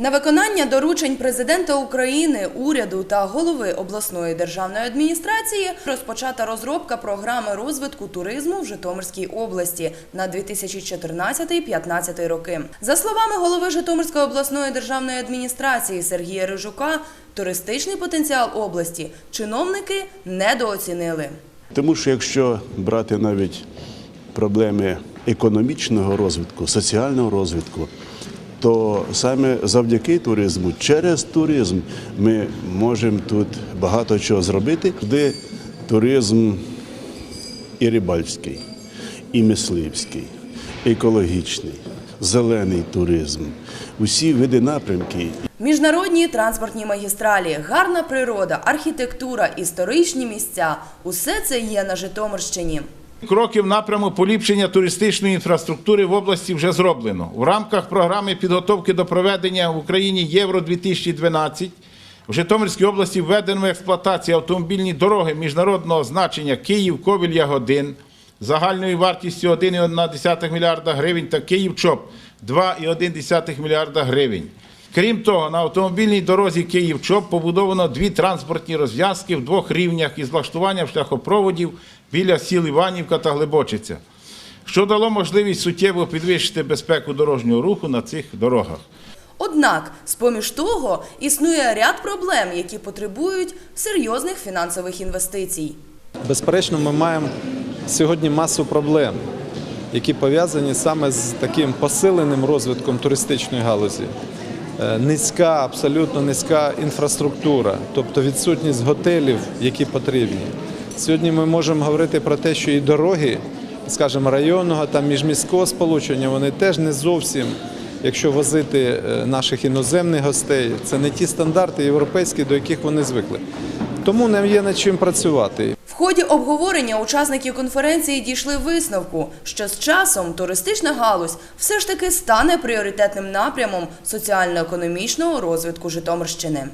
На виконання доручень президента України, уряду та голови обласної державної адміністрації розпочата розробка програми розвитку туризму в Житомирській області на 2014-2015 роки. За словами голови Житомирської обласної державної адміністрації Сергія Рижука, туристичний потенціал області чиновники недооцінили. Тому що якщо брати навіть проблеми економічного розвитку, соціального розвитку, то саме завдяки туризму, через туризм ми можемо тут багато чого зробити, де туризм і рибальський, і мисливський, екологічний, зелений туризм, усі види напрямки. Міжнародні транспортні магістралі, гарна природа, архітектура, історичні місця. Усе це є на Житомирщині. Кроки в напряму поліпшення туристичної інфраструктури в області вже зроблено. У рамках програми підготовки до проведення в Україні Євро 2012 в Житомирській області введено в експлуатацію автомобільні дороги міжнародного значення Київ Ковіль Ягодин загальною вартістю 1,1 мільярда гривень та Київ ЧОП 2,1 мільярда гривень. Крім того, на автомобільній дорозі Київ-Чоп побудовано дві транспортні розв'язки в двох рівнях із влаштуванням шляхопроводів біля сіл Іванівка та Глибочиця, що дало можливість суттєво підвищити безпеку дорожнього руху на цих дорогах. Однак, з-поміж того, існує ряд проблем, які потребують серйозних фінансових інвестицій. Безперечно, ми маємо сьогодні масу проблем, які пов'язані саме з таким посиленим розвитком туристичної галузі. Е, Низька, абсолютно низька інфраструктура, тобто відсутність готелів, які потрібні. Сьогодні ми можемо говорити про те, що і дороги, скажімо, районного та міжміського сполучення, вони теж не зовсім, якщо возити е, наших іноземних гостей, це не ті стандарти європейські, до яких вони звикли. Тому нам є над чим працювати. В ході обговорення учасники конференції дійшли висновку, що з часом туристична галузь все ж таки стане пріоритетним напрямом соціально-економічного розвитку Житомирщини.